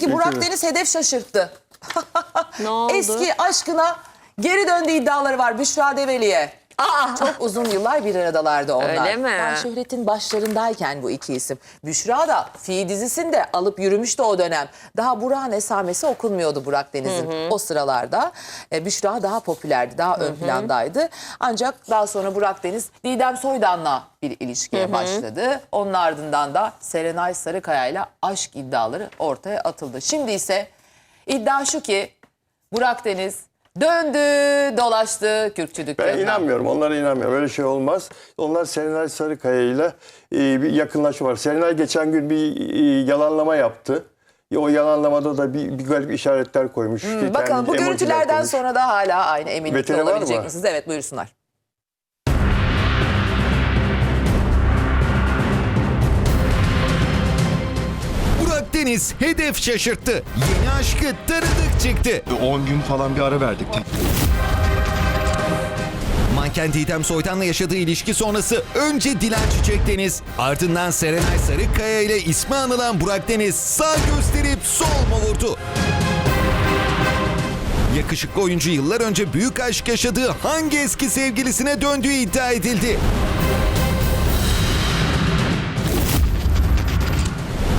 Peki Burak Peki. Deniz hedef şaşırttı. Ne oldu? Eski aşkına geri döndüğü iddiaları var Büşra Develi'ye. Aa, Çok uzun yıllar bir aradalardı onlar. Öyle mi? Yani şöhretin başlarındayken bu iki isim. Büşra da Fi dizisinde alıp yürümüştü o dönem. Daha Burak'ın esamesi okunmuyordu Burak Deniz'in o sıralarda. E, Büşra daha popülerdi, daha ön plandaydı. Ancak daha sonra Burak Deniz Didem Soydan'la bir ilişkiye başladı. Onun ardından da Serenay Sarıkaya ile aşk iddiaları ortaya atıldı. Şimdi ise iddia şu ki Burak Deniz döndü dolaştı Kürkçü Ben inanmıyorum. Onlara inanmıyorum. Öyle şey olmaz. Onlar Serenay Sarıkaya ile e, bir yakınlaşma var. Serenay geçen gün bir e, yalanlama yaptı. E, O yalanlamada da bir, bir garip işaretler koymuş. Hmm, Bakalım bu emojiler görüntülerden koymuş. sonra da hala aynı eminlikte Veteri var olabilecek mı? misiniz? Evet buyursunlar. Burak Deniz hedef şaşırttı. Yeni aşkı tanıdık çıktı. 10 gün falan bir ara verdik. Manken Didem Soydan'la yaşadığı ilişki sonrası önce Dilan Çiçek Deniz, ardından Serenay Sarıkaya ile ismi anılan Burak Deniz sağ gösterip sol mu vurdu? Yakışıklı oyuncu yıllar önce büyük aşk yaşadığı hangi eski sevgilisine döndüğü iddia edildi.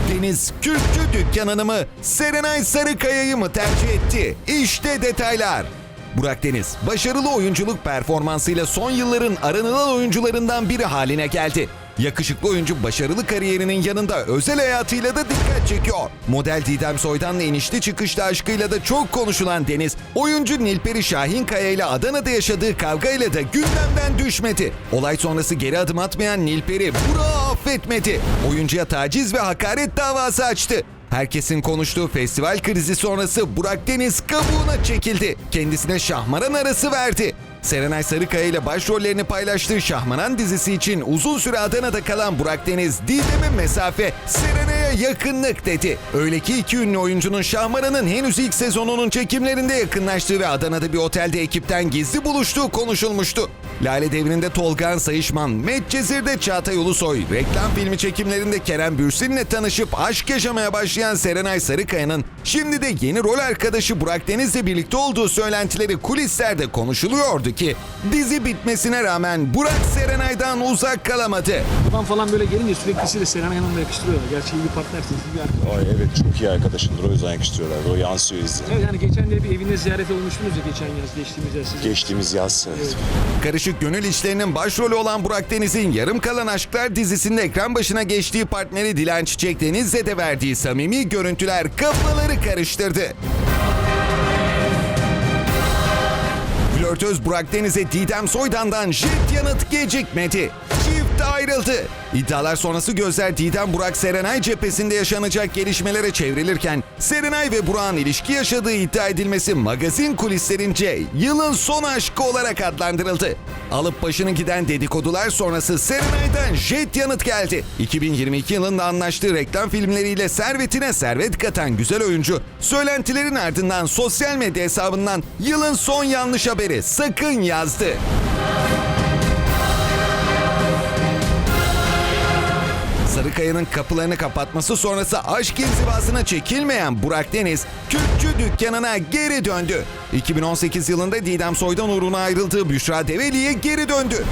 Deniz Kürkçü dükkanını mı, Serenay Sarıkaya'yı mı tercih etti? İşte detaylar. Burak Deniz, başarılı oyunculuk performansıyla son yılların aranılan oyuncularından biri haline geldi. Yakışıklı oyuncu başarılı kariyerinin yanında özel hayatıyla da dikkat çekiyor. Model Didem Soydan'la inişli çıkışlı aşkıyla da çok konuşulan Deniz, oyuncu Nilperi Şahinkaya ile Adana'da yaşadığı kavgayla da gündemden düşmedi. Olay sonrası geri adım atmayan Nilperi Burak'ı affetmedi. Oyuncuya taciz ve hakaret davası açtı. Herkesin konuştuğu festival krizi sonrası Burak Deniz kabuğuna çekildi. Kendisine Şahmaran arası verdi. Serenay Sarıkaya ile başrollerini paylaştığı Şahmaran dizisi için uzun süre Adana'da kalan Burak Deniz, Didem'e mesafe, Serenay'a yakınlık dedi. Öyle ki iki ünlü oyuncunun Şahmaran'ın henüz ilk sezonunun çekimlerinde yakınlaştığı ve Adana'da bir otelde ekipten gizli buluştuğu konuşulmuştu. Lale Devri'nde Tolgan Sayışman, Medcezir'de Çağatay Ulusoy, reklam filmi çekimlerinde Kerem Bürsin'le tanışıp aşk yaşamaya başlayan Serenay Sarıkaya'nın şimdi de yeni rol arkadaşı Burak Deniz'le birlikte olduğu söylentileri kulislerde konuşuluyordu ki dizi bitmesine rağmen Burak Serenay'dan uzak kalamadı. Adam falan böyle gelince sürekli size Serenay Hanım'la yakıştırıyorlar. Gerçi iyi partnersiniz. iyi bir. Ay evet çok iyi arkadaşımdır o yüzden yakıştırıyorlar. O yansıyor izle. Evet yani geçen de bir evinde ziyaret olmuştunuz ya geçen yaz geçtiğimiz yaz size. Geçtiğimiz yaz evet. Karışık gönül işlerinin başrolü olan Burak Deniz'in Yarım Kalan Aşklar dizisinde ekran başına geçtiği partneri Dilan Çiçek Deniz'le de verdiği samimi görüntüler kafaları karıştırdı. Flörtöz Burak Deniz'e Didem Soydan'dan jet yanıt gecikmedi. Ayrıldı. İddialar sonrası gözler Didem Burak Serenay cephesinde yaşanacak gelişmelere çevrilirken Serenay ve Burak'ın ilişki yaşadığı iddia edilmesi magazin kulislerince yılın son aşkı olarak adlandırıldı. Alıp başını giden dedikodular sonrası Serenay'dan jet yanıt geldi. 2022 yılında anlaştığı reklam filmleriyle servetine servet katan güzel oyuncu söylentilerin ardından sosyal medya hesabından yılın son yanlış haberi sakın yazdı. Sarıkaya'nın kapılarını kapatması sonrası aşk inzivasına çekilmeyen Burak Deniz, Kürkçü dükkanına geri döndü. 2018 yılında Didem Soydan uğruna ayrıldığı Büşra Develi'ye geri döndü.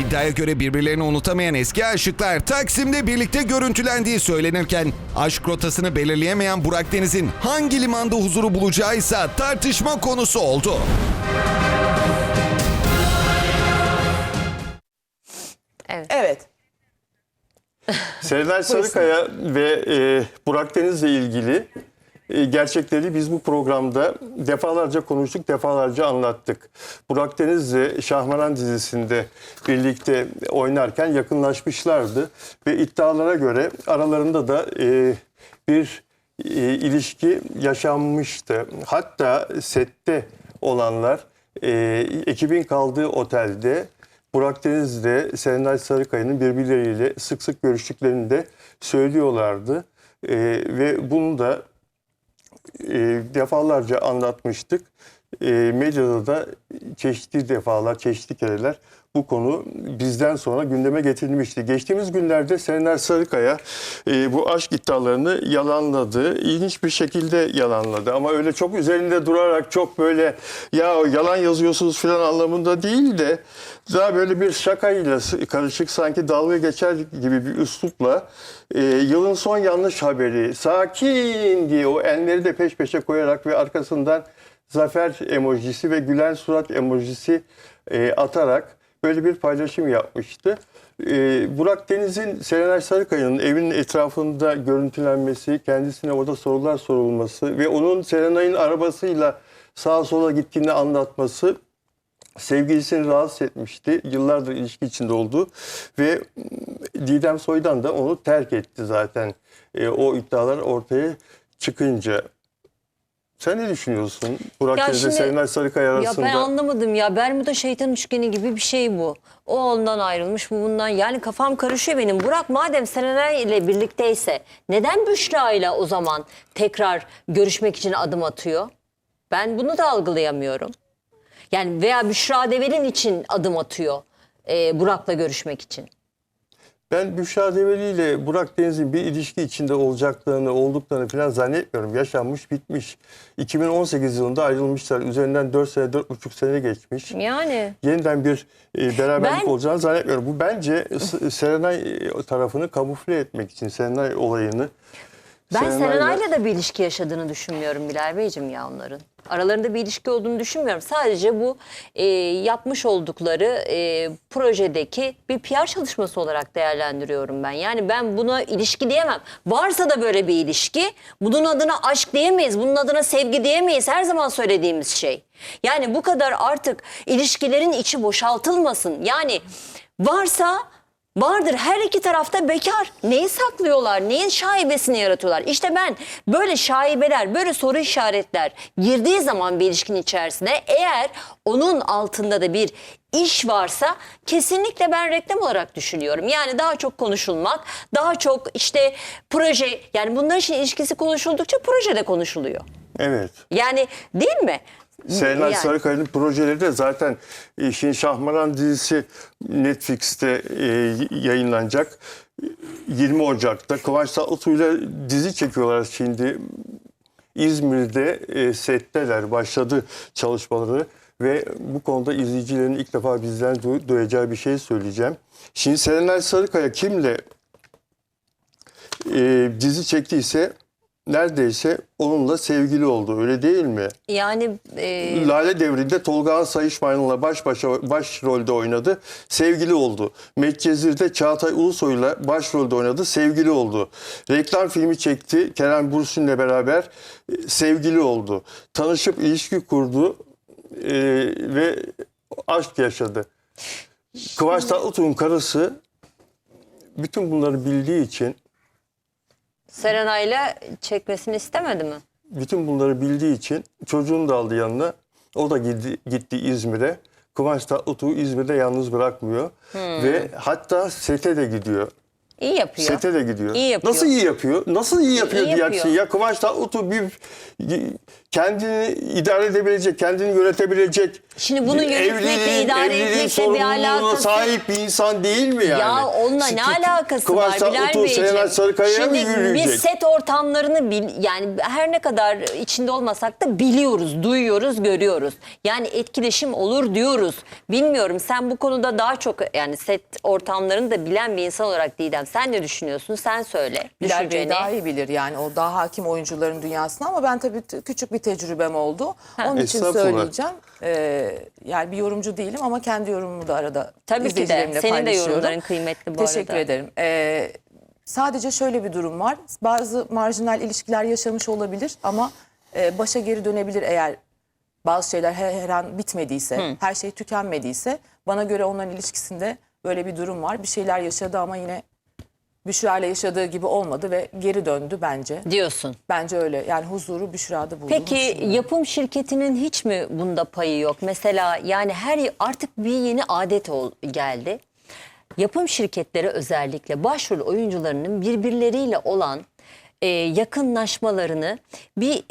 İddiaya göre birbirlerini unutamayan eski aşıklar Taksim'de birlikte görüntülendiği söylenirken aşk rotasını belirleyemeyen Burak Deniz'in hangi limanda huzuru bulacağı ise tartışma konusu oldu. Evet. Evet. Serenay Sarıkaya ve e, Burak Deniz'le ilgili e, gerçekleri biz bu programda defalarca konuştuk, defalarca anlattık. Burak Deniz'le Şahmaran dizisinde birlikte oynarken yakınlaşmışlardı ve iddialara göre aralarında da e, bir e, ilişki yaşanmıştı. Hatta sette olanlar e, ekibin kaldığı otelde Burak Deniz de Serenay Sarıkaya'nın birbirleriyle sık sık görüştüklerini de söylüyorlardı. Ee, ve bunu da e, defalarca anlatmıştık. e, medyada da çeşitli defalar, çeşitli kereler bu konu bizden sonra gündeme getirilmişti. Geçtiğimiz günlerde Serenay Sarıkaya e, bu aşk iddialarını yalanladı. İlginç bir şekilde yalanladı ama öyle çok üzerinde durarak çok böyle ya yalan yazıyorsunuz falan anlamında değil de daha böyle bir şakayla karışık sanki dalga geçer gibi bir üslupla e, yılın son yanlış haberi sakin diye o elleri de peş peşe koyarak ve arkasından zafer emojisi ve gülen surat emojisi e, atarak böyle bir paylaşım yapmıştı. E, Burak Deniz'in Serenay Sarıkaya'nın evinin etrafında görüntülenmesi, kendisine orada sorular sorulması ve onun Serenay'ın arabasıyla sağa sola gittiğini anlatması sevgilisini rahatsız etmişti. Yıllardır ilişki içinde oldu ve Didem Soydan da onu terk etti zaten. E, o iddialar ortaya çıkınca. Sen ne düşünüyorsun? Burak Ya Deniz ve şimdi- Serenay Sarıkaya Ya arasında. ben anlamadım ya. Bermuda şeytan üçgeni gibi bir şey bu. O ondan ayrılmış, bu bundan. Yani kafam karışıyor benim. Burak madem Serenay ile birlikteyse neden Büşra ile o zaman tekrar görüşmek için adım atıyor? Ben bunu da algılayamıyorum. Yani veya Büşra Devel'in için adım atıyor. e, Burak'la görüşmek için. Ben Büşra Develi ile Burak Deniz'in bir ilişki içinde olacaklarını, olduklarını falan zannetmiyorum. Yaşanmış, bitmiş. 2018 yılında ayrılmışlar. Üzerinden 4 sene, 4,5 sene geçmiş. Yani yeniden bir e, beraberlik Ben- olacağını zannetmiyorum. Bu bence Serenay e, tarafını kamufle etmek için Serenay olayını. Ben Serenay'la- da bir ilişki yaşadığını düşünmüyorum Bilal Beyciğim ya onların. Aralarında bir ilişki olduğunu düşünmüyorum. Sadece bu e, yapmış oldukları e, projedeki bir PR çalışması olarak değerlendiriyorum ben. Yani ben buna ilişki diyemem. Varsa da böyle bir ilişki bunun adına aşk diyemeyiz. Bunun adına sevgi diyemeyiz. Her zaman söylediğimiz şey. Yani bu kadar artık ilişkilerin içi boşaltılmasın. Yani varsa Vardır her iki tarafta bekar. Neyi saklıyorlar? Neyin şaibesini yaratıyorlar? İşte ben böyle şaibeler, böyle soru işaretler girdiği zaman bir ilişkinin içerisine eğer onun altında da bir iş varsa kesinlikle ben reklam olarak düşünüyorum. Yani daha çok konuşulmak, daha çok işte proje yani bunlar için ilişkisi konuşuldukça projede konuşuluyor. Evet. Yani değil mi? Serenay Yani. Sarıkaya'nın projeleri de zaten e, şimdi Şahmaran dizisi Netflix'te e, yayınlanacak. 20 Ocak'ta Kıvanç Tatlıtuğ'yla dizi çekiyorlar şimdi. İzmir'de e, setteler başladı çalışmaları ve bu konuda izleyicilerin ilk defa bizden du- duyacağı bir şey söyleyeceğim. Şimdi Serenay Sarıkaya kimle e, dizi çektiyse neredeyse onunla sevgili oldu öyle değil mi? Yani e, Lale Devri'nde Tolga Sayışmay'ınla baş başa başrolde oynadı. Sevgili oldu. Medcezir'de Çağatay Ulusoy'la başrolde oynadı. Sevgili oldu. Reklam filmi çekti. Kerem Bürsin'le beraber e, sevgili oldu. Tanışıp ilişki kurdu e, ve aşk yaşadı. Kıvanç Tatlıtuğ'un karısı bütün bunları bildiği için Serenay'la çekmesini istemedi mi? bütün bunları bildiği için çocuğunu da aldı yanına. O da gitti, gitti İzmir'e. Kıvanç Tatlıtuğ'u İzmir'de yalnız bırakmıyor. Ve hatta sete de gidiyor. İyi yapıyor. Sete de gidiyor. İyi yapıyor. Nasıl iyi yapıyor? Nasıl iyi yapıyor iyi diyeceksin. yapıyor. Ya Kıvanç Tatlıtuğ bir kendini idare edebilecek, kendini yönetebilecek. Şimdi bunu bir yönetmekle, idare etmekle bir alakası- sahip bir insan değil mi yani? Ya onunla ne alakası Kıvanç var Bilal Tatlıtuğ, Beyciğim? Serenay Sarıkaya'ya mı Şimdi yürüyecek? biz set ortamlarını bil, yani her ne kadar içinde olmasak da biliyoruz, duyuyoruz, görüyoruz. Yani etkileşim olur diyoruz. Bilmiyorum sen bu konuda daha çok yani set ortamlarını da bilen bir insan olarak Didem sen ne düşünüyorsun? Sen söyle. Bilal Bey düşünceni. daha iyi bilir yani o daha hakim oyuncuların dünyasına ama ben tabii t- küçük bir tecrübem oldu. Onun için Estağfurullah. söyleyeceğim. Ee, yani bir yorumcu değilim ama kendi yorumumu da arada Tabii ki de. izleyicilerimle Senin de paylaşıyorum. yorumların kıymetli bu Teşekkür arada. ederim. Ee, sadece şöyle bir durum var. Bazı marjinal ilişkiler yaşamış olabilir ama e, başa geri dönebilir eğer bazı şeyler her, her an bitmediyse, her şey tükenmediyse. Bana göre onların ilişkisinde böyle bir durum var. Bir şeyler yaşadı ama yine Büşra ile yaşadığı gibi olmadı ve geri döndü bence. diyorsun. Bence öyle. Yani huzuru Büşra'da bulduğunu Peki yapım şirketinin hiç mi bunda payı yok? Mesela yani her artık bir yeni adet ol, geldi. Yapım şirketleri özellikle başrol oyuncularının birbirleriyle olan e, yakınlaşmalarını bir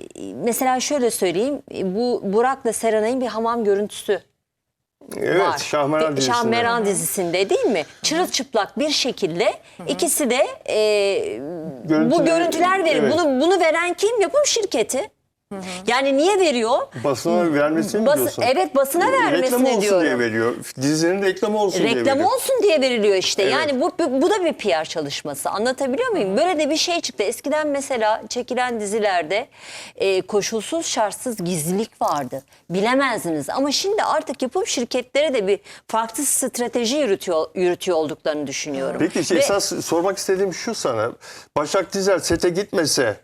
mesela şöyle söyleyeyim e, bu Burak'la Serenay'ın bir hamam görüntüsü Evet, var. Şahmeran dizisinde. Şahmeran dizisinde değil mi? Çırılçıplak bir şekilde ikisi de e, bu Görüntüleri- görüntüler verir. evet. Bunu bunu veren kim? Yapım şirketi. Yani niye veriyor? Basına vermesini mi Bas- diyorsun? evet basına vermesini Reklam olsun diyorum. diye veriyor. Dizinin reklamı olsun diye Reklam veriyor. olsun diye veriliyor işte. Evet. Yani bu, bu bu da bir PR çalışması. Anlatabiliyor muyum? Böyle de bir şey çıktı. Eskiden mesela çekilen dizilerde e, koşulsuz şartsız gizlilik vardı. Bilemezdiniz ama şimdi artık yapım şirketleri de bir farklı strateji yürütüyor yürütüyor olduklarını düşünüyorum. Peki işte Ve- esas sormak istediğim şu sana. Başak Dizer sete gitmese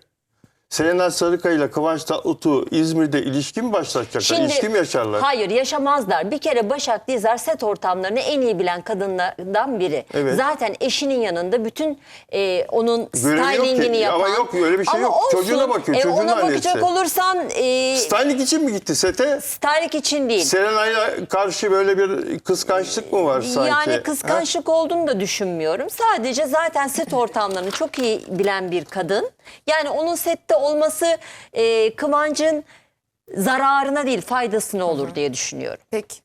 Serenay Sarıkaya ile Kıvanç Tatlıtuğ İzmir'de ilişki mi başlatacaklar? ilişki mi yaşarlar? Hayır yaşamazlar. Bir kere Başak Dizer set ortamlarını en iyi bilen kadınlardan biri. Evet. Zaten eşinin yanında bütün e, onun Görevi stylingini yapan. Ama yok, öyle bir şey Ama yok. olsun, Çocuğuna bakıyor, e, çocuğun Ona annesi. bakacak olursan e, Styling için mi gitti sete? styling için değil. Serenay'a karşı böyle bir kıskançlık mı var sanki? Yani kıskançlık olduğunu da düşünmüyorum. Sadece zaten set ortamlarını çok iyi bilen bir kadın. Yani onun sette olması e, Kıvancın zararına değil faydasına olur diye düşünüyorum. Peki.